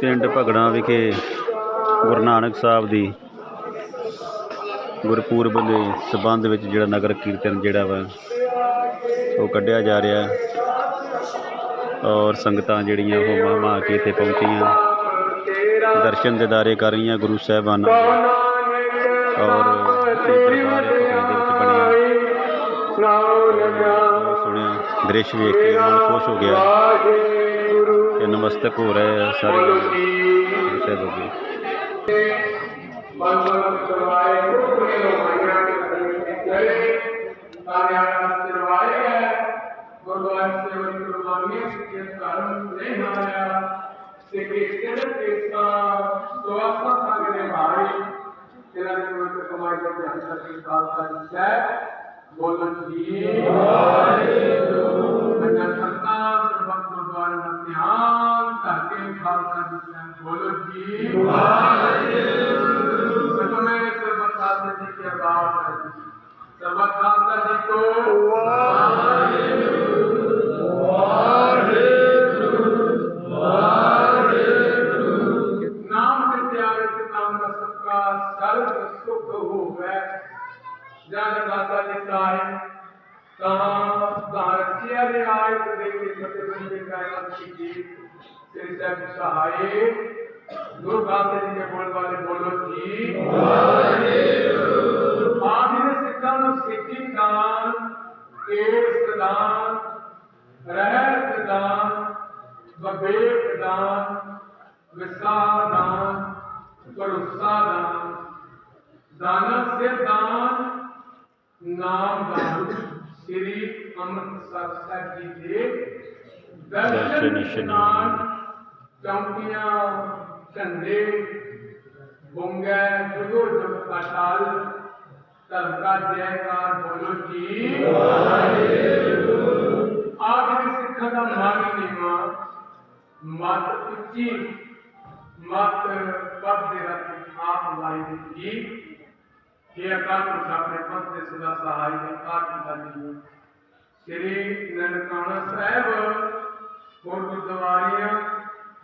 ਪਿੰਡ ਭਗੜਾਂ ਵਿਖੇ ਗੁਰੂ ਨਾਨਕ ਸਾਹਿਬ ਦੀ ਗੁਰਪੁਰਬ ਦੇ ਸਬੰਧ ਵਿੱਚ ਜਿਹੜਾ ਨਗਰ ਕੀਰਤਨ ਜਿਹੜਾ ਵਾ ਉਹ ਕੱਢਿਆ ਜਾ ਰਿਹਾ ਹੈ ਔਰ ਸੰਗਤਾਂ ਜਿਹੜੀਆਂ ਉਹ ਮਾਂ ਮਾਂ ਕੇ ਇੱਥੇ ਪਹੁੰਚੀਆਂ ਦਰਸ਼ਨ ਦਿਦਾਰੇ ਕਰ ਰਹੀਆਂ ਗੁਰੂ ਸਾਹਿਬਾਨਾਂ ਦੇ ਔਰ ਇਹ ਦਰਬਾਰ ਇਹ ਭਗੜੇ ਦੇ ਵਿੱਚ ਬਣਿਆ ਬਹੁਤ ਸੁਣਿਆ ਦ੍ਰਿਸ਼ ਵੇਖ ਕੇ ਮਨ ਖੁਸ਼ ਹੋ ਗਿਆ ਤੇ ਨਮਸਤਕ ਹੋ ਰਹੇ ਆ ਸਾਰੇ ਗੁਰੂ ਸਾਹਿਬ ಶ್ರೀಕೃಷ್ಣ ಸುವಾಸ ಸಾಗನೆ ಭಾರಿ ಚಿರಂಜೀವಿ ಸಮಾಜ ಹಂಸಶ್ರೀ ಸಾಲ್ತಾ ಜಯ बोलन जी। नगर सरकार सर्वत गुरुद्वार ध्यान करके खालसा जी स्वयं बोलो जी। तो तुम्हें सर्वत खालसा जी की अरदास है। सर्वत खालसा जी को ਸਾਹਿਬ ਸਹਾਏ ਗੁਰੂ ਖਾਲਸੇ ਜੀ ਦੇ ਬੋਲ ਵਾਲੇ ਬੋਲੋ ਜੀ। ਵਾਹਿਗੁਰੂ ਆਖਿਰ ਸਿੱਖਾਂ ਨੂੰ ਸਿੱਖੀ ਦਾਨ ਕੇਸ ਦਾਨ ਰਹਿਤ ਦਾਨ ਵਿਵੇਕ ਦਾਨ ਵਿਸਾਰ ਦਾਨ ਭਰੋਸਾ ਦਾਨ ਦਾਨ ਸੇ ਦਾਨ ਨਾਮ ਦਾਨ। ਸ੍ਰੀ ਅੰਮ੍ਰਿਤਸਰ ਸਾਹਿਬ ਜੀ ਦੇ ਦਰਸ਼ਨ ਦਰਸ਼ਨ ਇਸ਼ਨਾਨ। चौंकियाँ संदेश गुंगे बुज़ुर्ग अकाल सबका जयकार, बोलो जी। आखिरी सिखा का मानी नीमा मत उच्ची मत पद रख आप लाई जी। ये अकाल अपने पद से सदा सहाय का श्री ननकाना साहब, और गुरुद्वारियाँ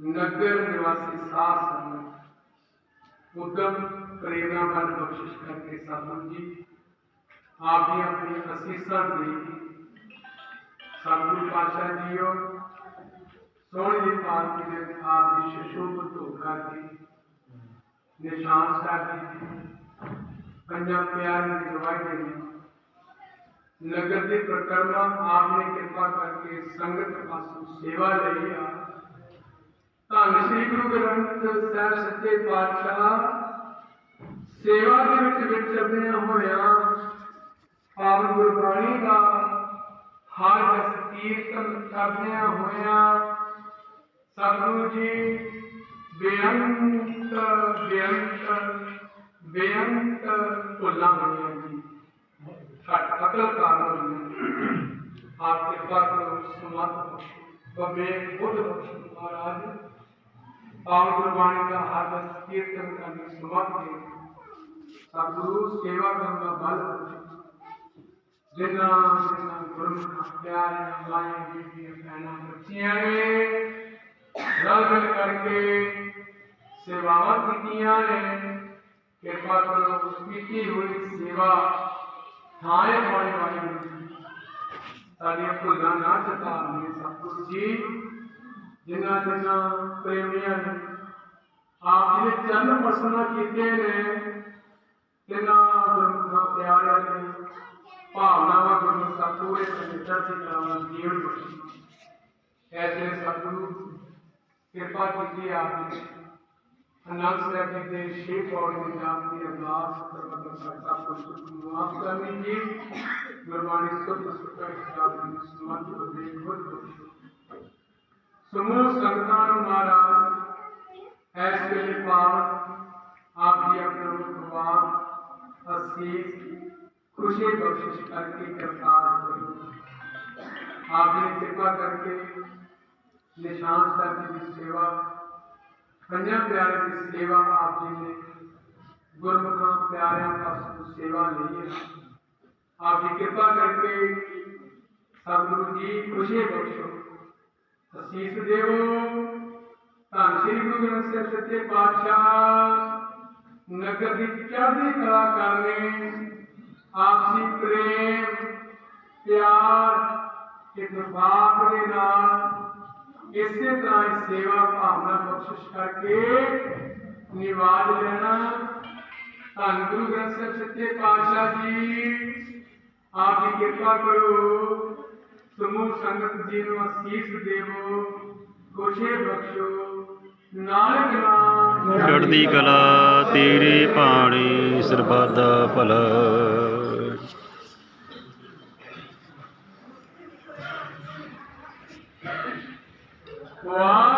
नगर निवासी सास उद्यम प्रेरणा बल बख्शिश करके साधन जी, आप ही अपने असीसा दी सतगुरु पातशाह जी और हो सोहनी पार्टी ने आप ही शशोभ धोखा की, निशान साहब जी पंजा प्यार की गवाही नगर के प्रकरण आपने कृपा करके संगत पास सेवा ली है ਧੰਨ ਸ੍ਰੀ ਗੁਰੂ ਗ੍ਰੰਥ ਸਾਹਿਬ ਸੱਚੇ ਪਾਤਸ਼ਾਹ। ਸੇਵਾ ਦੇ ਵਿੱਚ ਵਿਚਰਦਿਆਂ ਹੋਇਆਂ ਪਾਵਨ ਗੁਰਬਾਣੀ ਦਾ ਹਰ ਜਸ ਕੀਰਤਨ ਕਰਦਿਆਂ ਹੋਇਆਂ ਸਤਿਗੁਰੂ ਜੀ ਬੇਅੰਤ ਬੇਅੰਤ ਬੇਅੰਤ ਭੁੱਲਾਂ ਹੋਈਆਂ ਜੀ। ਘੱਟ ਅਕਲ ਕਾਰਨ ਹੋਈਆਂ ਆਪ ਕਿਰਪਾ ਕਰੋ ਸਮਤ ਬਖਸ਼ੋ, ਬਬੇ ਬੁੱਧ ਬਖਸ਼ੋ ਮਹਾਰਾਜ। पावनवाणी का आदर्श कीर्तन का निस्वत सदगुरु सेवा करना बल जिना जिना गुरु प्यार लाए बीबी बहना बच्चियाँ ने रल करके सेवावां कीतियाँ ने कृपा करो की हुई सेवा हाँ, थाए पाने वाली साड़ियाँ भुलना ना चेता ಜನ ಪ್ರೇಮಿಯನ್ನು ಆ ದಿನ ಚಂದ ಪ್ರಸನ್ನ ಕಿದ್ದೇನೆ ನಿನ್ನ ಪ್ಯಾರಲ್ಲಿ ಭಾವನಾವನ್ನು ಸದ್ಗುರು ಸಂಚಿತಾ जी का जीवन ऐसे सदगुरु कृपा कीजिए आपने अनाज साहब जी के शेख और निज़ाम की अरदास करता पुस्तक माफ़ कर लीजिए गुरबाणी सुख सुख का किताब संबंध बहुत बहुत समूह संतान महाराज ऐसे आप आपकी अपने उपवास खुशी बख्शिश करके करतार करो। आपने कृपा करके निशान सर की सेवा पंजब प्यारे की सेवा आप जी ने गुरमुखा प्यारे पास सेवा ली है आपकी कृपा करके सतगुरु जी खुशी बख्शो। शिशुदेव धन श्री गुरु ग्रंथ साहिब सच्चे पातशाह नगर की चढ़ती कलाकार ने आपसी प्रेम, प्यार इतफाक के नाल इसे तरह सेवा भावना कोशिश करके निवाज लेना। धन गुरु ग्रंथ साहब सच्चे पातशाह जी आपकी कृपा करो। ਸਮੂਹ ਸੰਗਤ ਜੀ ਨੂੰ ਅਸੀਸ ਦੇਵੋ ਖੁਸ਼ੀ ਬਖਸ਼ੋ ਨਾਨਕ ਨਾਮ। ਚੜ੍ਹਦੀ ਕਲਾ ਤੇਰੇ ਭਾਣੇ ਸਰਬੱਤ ਭਲਾ। ਵਾਹਿਗੁਰੂ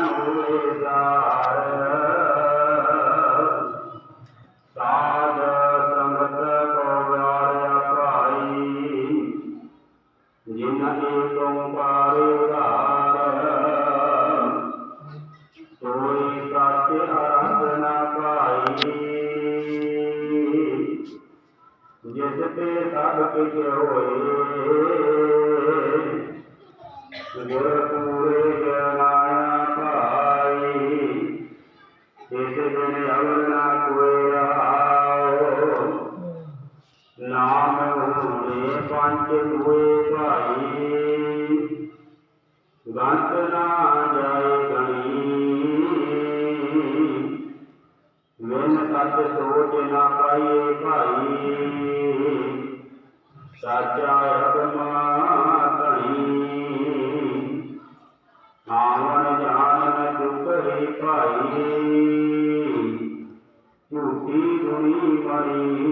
होएगा हुए पंच हुए भाई गंत ना जाए कहीं विन सच सोच ना पाइए भाई साचा अपना कहीं आवन जान दुख ही पाई झूठी गुणी मरी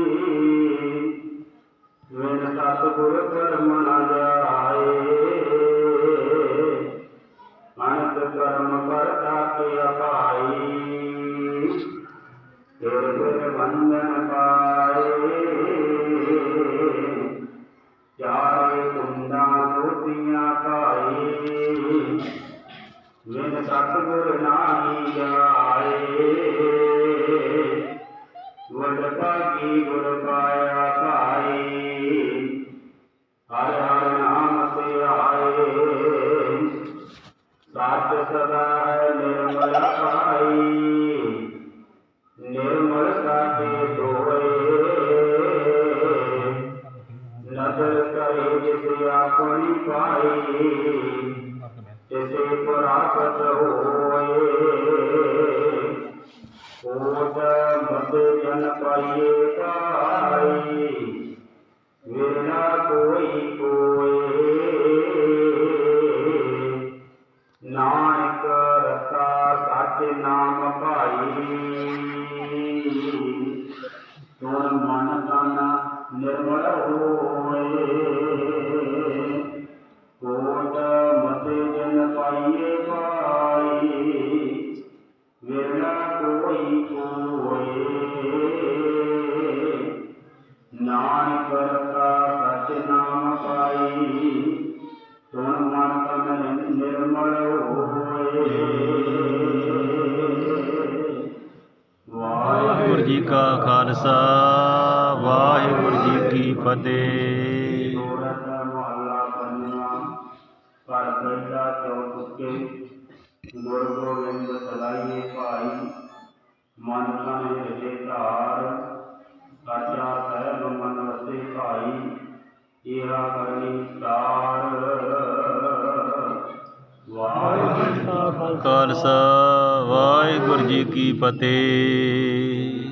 पाए जैसे पराकत ਨਾਨਕ ਸਚ ਨਾਮ ਪਾਈ ਸੁਣ ਮਨ ਤਨ ਨਿਰਮਲ ਹੋਏ ਵਾਹਿਗੁਰੂ ਜੀ ਕਾ ਖਾਲਸਾ, ਵਾਹਿਗੁਰੂ ਜੀ ਕੀ ਫਤਿਹ। फतेह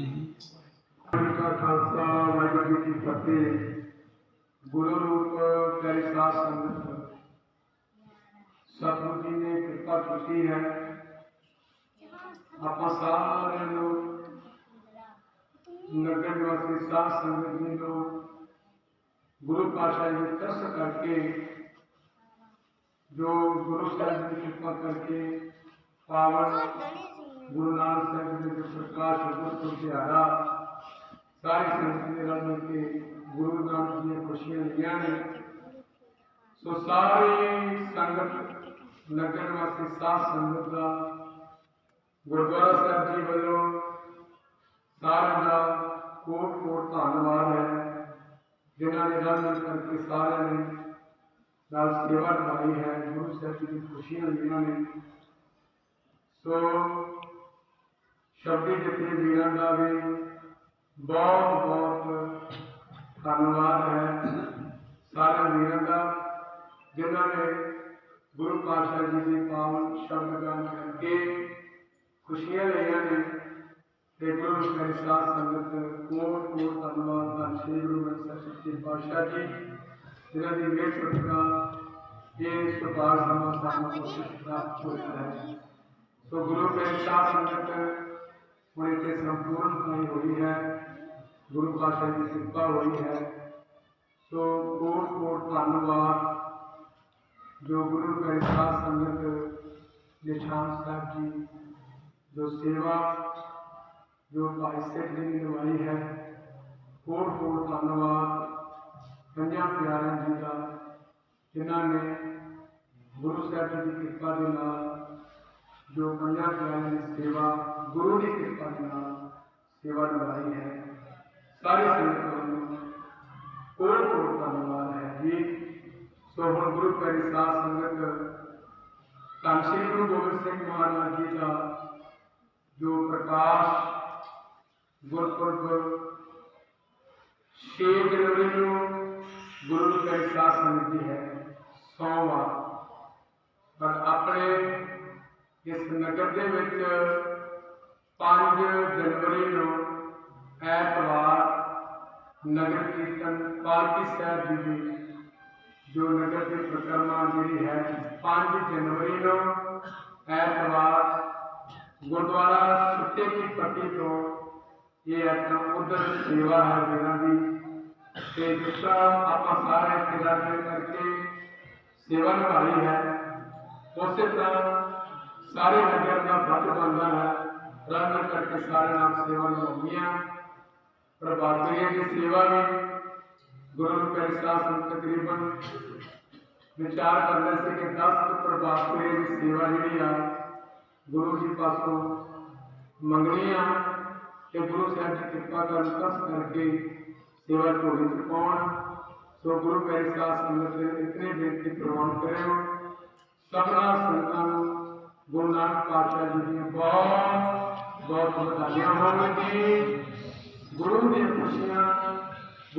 गुरु रूप सतगुरु जी ने कृपा की है। आप सारे लोग नगर निवासी सात संगत जी गुरु पाशाह जी करके, जो गुरु साहब की कृपा करके पावन ਪਾਤਸ਼ਾਹ ਜੀ ਤਰਸ ਕਰਕੇ ਜੋ ਗੁਰੂ ਸਾਹਿਬ ਦੀ ਕਿਰਪਾ ਕਰਕੇ ਪਾਵਨ ਗੁਰੂ ਨਾਨਕ ਸਾਹਿਬ ਜੀ ਦੇ ਪ੍ਰਕਾਸ਼ ਗੁਰਪੁਰਬ ਦਿਹਾੜਾ ਸਾਰੀ ਸੰਗਤ ਦੇ ਨਾਲ ਮਿਲ ਕੇ ਗੁਰੂ ਨਾਨਕ ਦੀਆਂ ਖੁਸ਼ੀਆਂ ਲਈਆਂ ਨੇ ਸੋ ਸਾਰੀ ਸੰਗਤ ਨਗਰ ਵਾਸੀ ਸਾਧ ਸੰਗਤ ਦਾ ਗੁਰਦੁਆਰਾ ਸਾਹਿਬ ਜੀ ਵੱਲੋਂ ਸਾਰਿਆਂ ਦਾ ਕੋਟ ਕੋਟ ਧੰਨਵਾਦ ਹੈ ਜਿਨ੍ਹਾਂ ਨੇ ਰਲ ਮਿਲ ਕਰਕੇ ਸਾਰਿਆਂ ਨੇ ਨਾਲ ਸੇਵਾ ਨਿਭਾਈ ਹੈ ਗੁਰੂ ਸਾਹਿਬ ਜੀ ਦੀ ਖੁਸ਼ੀਆਂ ਲਈਆਂ ਨੇ ਸੋ ਸ਼ਬਦੀ ਜਿਤਨੇ ਵੀਰਾਂ ਦਾ ਵੀ ਬਹੁਤ ਬਹੁਤ ਧੰਨਵਾਦ ਹੈ ਸਾਰੇ ਵੀਰਾਂ ਦਾ ਜਿਨ੍ਹਾਂ ਨੇ ਗੁਰੂ ਪਾਤਸ਼ਾਹ ਜੀ ਦੇ ਪਾਵਨ ਸ਼ਬਦ ਗਾਨ ਕਰਕੇ ਖੁਸ਼ੀਆਂ ਲਈਆਂ ਨੇ ਤੇ ਗੁਰੂ ਸਾਹਿਬ ਸਾਧ ਸੰਗਤ ਕੋਟ ਕੋਟ ਧੰਨਵਾਦ ਦਾ ਸ਼੍ਰੀ ਗੁਰੂ ਗ੍ਰੰਥ ਸਾਹਿਬ ਸੱਚੇ ਪਾਤਸ਼ਾਹ ਜੀ ਜਿਨ੍ਹਾਂ ਦੀ ਮਿਹਰ ਸਦਕਾ ਇਹ ਸੁਭਾਗ ਸਮਾਂ ਸਾਨੂੰ ਕੋਸ਼ਿਸ਼ ਪ੍ਰਾਪਤ ਹੋਇਆ ਹੈ ਸੋ ਗੁਰੂ ਗ੍ਰੰਥ ਸਾਹਿਬ ਸੰਗਤ कोई के संपूर्ण नहीं हुई है, गुरु का की कृपा हुई है। तो कोट कोट धन्यवाद। जो गुरु करिश्मा संगत निशान साहब की जो सेवा, जो भाई जी ने निभाई है कोट कोट धन्यवाद। पंजा प्यार जी का, जिन्होंने गुरु साहब जी की कृपा के नाल जो पंजा प्यार की सेवा गुरु ने कृपा के नाम सेवा निभाई है। सारे संतों कोट कोट धन्यवाद है? ये सोहन गुरु का साथ संगत श्री गुरु गोबिंद सिंह महाराज जी का जो प्रकाश गुरपुरब छे जनवरी को गुरु का साथ समिति है। सोमवार। पर अपने इस नगर के ਸਾਹਿਬ ਜੀ ਦੀ ਜੋ ਨਗਰ ਦੀ ਪ੍ਰਕਰਮਾ ਜਿਹੜੀ ਹੈ 5 ਜਨਵਰੀ ਨੂੰ ਐਤਵਾਰ ਗੁਰਦੁਆਰਾ ਸੁੱਤੇ ਕੀ ਪੱਟੀ ਤੋਂ ਇਹ ਆਪਣਾ ਉਧਰ ਸੇਵਾ ਹੈ ਜਿਹਨਾਂ ਦੀ ਤੇ ਜਿਸ ਤਰ੍ਹਾਂ ਆਪਾਂ ਸਾਰੇ ਇੱਥੇ ਰਲ ਕਰਕੇ ਸੇਵਾ ਨਿਭਾਈ ਹੈ ਉਸੇ ਤਰ੍ਹਾਂ ਸਾਰੇ ਨਗਰ ਦਾ ਫਰਜ਼ ਬਣਦਾ ਹੈ ਰਲ ਮਿਲ ਕਰਕੇ ਸਾਰੇ ਨਾਮ ਸੇਵਾ ਨਿਭਾਉਣੀਆਂ ਪ੍ਰਭਾਤੀਆਂ ਦੀ ਸੇਵਾ ਵੀ दोनों का शासन तकरीबन विचार करने से कि दस तो प्रभाव सेवा जी गुरु जी पासों मंगनी आ कि गुरु साहब जी कृपा कर कस करके सेवा ढोली चुका पाउण सो गुरु पैर साहब संगत ने इतने बेनती प्रवान करो। सबना संगत गुरु नानक पातशाह जी ने बहुत बहुत बधाइयाँ होगी गुरु ने खुशियाँ ਹੋਣ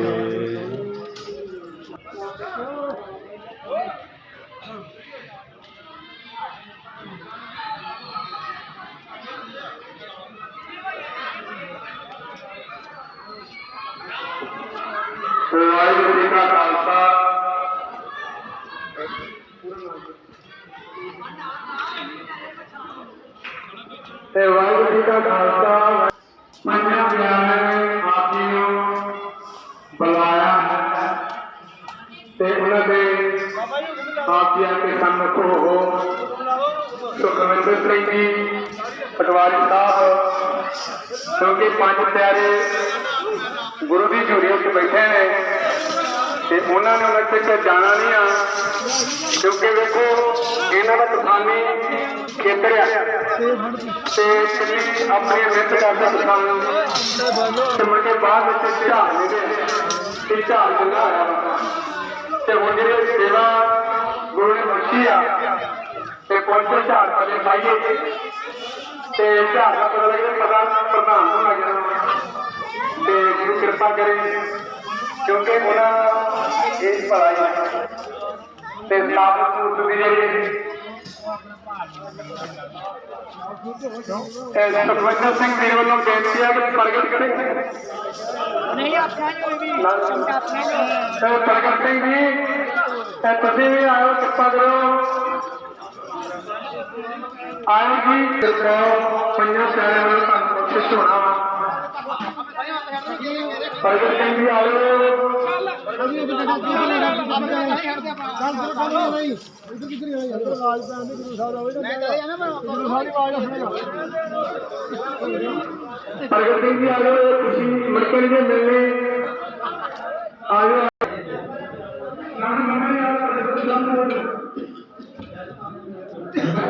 ਸੁਖਵਿੰਦਰ ਸਿੰਘ ਜੀ ਪਟਵਾਰੀ ਸਾਹਿਬ ਕਿਉਂਕਿ ਪੰਜ ਪਿਆਰੇ ਗੁਰੂ ਦੀ ਝੂਰੀ ਉੱਤੇ ਬੈਠੇ ਨੇ ਤੇ ਉਹਨਾਂ ਨੇ ਉਹਨਾਂ ਤੱਕ ਜਾਣਾ ਨਹੀਂ ਆ ਕਿਉਂਕਿ ਵੇਖੋ ਇਹਨਾਂ ਦਾ ਕਿਸਾਨੀ ਖੇਤਰ ਆ ਤੇ ਕਿੰਨੀ ਆਪਣੀ ਮਿਹਨਤ ਕਰਦੇ ਕਿਸਾਨ ਤੇ ਮੁੜ ਕੇ ਬਾਅਦ ਵਿੱਚ ਝਾੜ ਲੈਂਦੇ ਤੇ ਝਾੜ ਚੰਗਾ ਆਇਆ ਵਾ। ਤੇ ਹੁਣ ਜਿਹੜੀ ਸੇਵਾ ਗੁਰੂ ਨੇ ਬਖਸ਼ੀ ਆ ਤੇ ਪਹੁੰਚੋ ਝਾੜ ਪਲੇ ਪਾਈਏ ਤੇ ਝਾੜ ਦਾ ਪਤਾ ਲੱਗੇ ਪਤਾ ਪ੍ਰਧਾਨ ਨੂੰ ਲੱਗ ਜਾਣਾ ਤੇ ਗੁਰੂ ਕਿਰਪਾ ਕਰੇ ਕਿਉਂਕਿ ਉਹਨਾਂ ਇਹ ਭਲਾਈ ਤੇ ਸਾਬਤ ਸੂਤ ਤੇ ਸੁਖਵਿੰਦਰ ਸਿੰਘ ਜੀ ਵੱਲੋਂ ਬੇਨਤੀ ਹੈ ਕਿ ਪ੍ਰਗਟ ਕਰੇ। ਨਹੀਂ ਆਪਣਾ ਨਹੀਂ ਵੀ ਆਪਣਾ ਨਹੀਂ। ਤੇ ਪ੍ਰਗਟ ਸਿੰਘ ਜੀ ਤੁਸੀਂ ਵੀ ਆਇਓ ਕਿਰਪਾ ਕਰੋ। ਆਇਓ ਜੀ ਕਿਰਪਾ ਪੰਜਾਂ ਪਿਆਰਿਆਂ ਵੱਲੋਂ ਤੁਹਾਨੂੰ ਬਖਸ਼ਿਸ਼ ਹੋਣਾ ਵਾ ਪ੍ਰਗਟ ਸਿੰਘ ਜੀ ਆਇਓ ਪ੍ਰਗਟ ਸਿੰਘ ਜੀ ਆਇਓ ਤੁਸੀਂ ਮਰਕਣ ਦੇ ਮਿਲਨੇ ਆਇਓ ਸਤਿ ਸ੍ਰੀ ਅਕਾਲ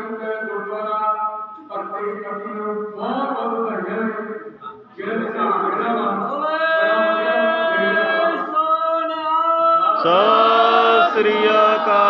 ਸਤਿ ਸ੍ਰੀ ਅਕਾਲ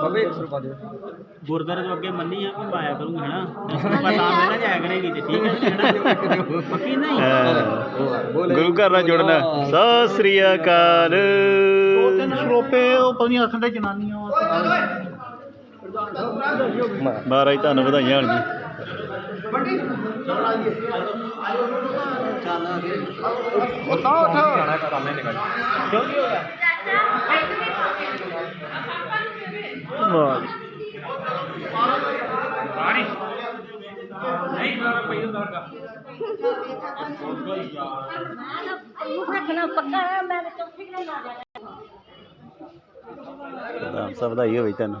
ਬਾਬੇ ਅੱਗੇ ਮੰਨੀ ਆ ਕਿ ਪਾਇਆ ਕਰੂੰ ਹਨਾ? ਪਤਾ ਮੈਂ ਨਾ ਜਾਇਆ ਕਰੇਗੀ ਤੇ ਠੀਕ ਹੈ। ਜਿਹੜਾ ਪੱਕੀ ਨਹੀਂ? ਗੁਰੂ ਘਰ ਨਾਲ ਜੁੜਨਾ। ਸਤਿ ਸ੍ਰੀ ਅਕਾਲ। ਦੋ ਤਿੰਨ ਸ਼ਰੋਪੇ ਉਹ ਪਤਾ ਨਹੀਂ ਦੇ ਜਨਾਨੀਆਂ ਮਹਾਰਾਜ ਤੁਹਾਨੂੰ ਵਧਾਈਆਂ ਹੋਣ ਜੀ। ਬੱਡੀ ਚੱਲ ਆ ਗਏ ਉਤਾਂ ਉਠ। ਜਾਣਾ ਕੰਮ ਨਹੀਂ ਨਿਕਲ। ਕਿਉਂ ਨਹੀਂ ਹੋਇਆ? ਰਾਮ ਸਾਹਿਬ ਵਧਾਈ ਹੋਵੇ ਤੁਹਾਨੂੰ।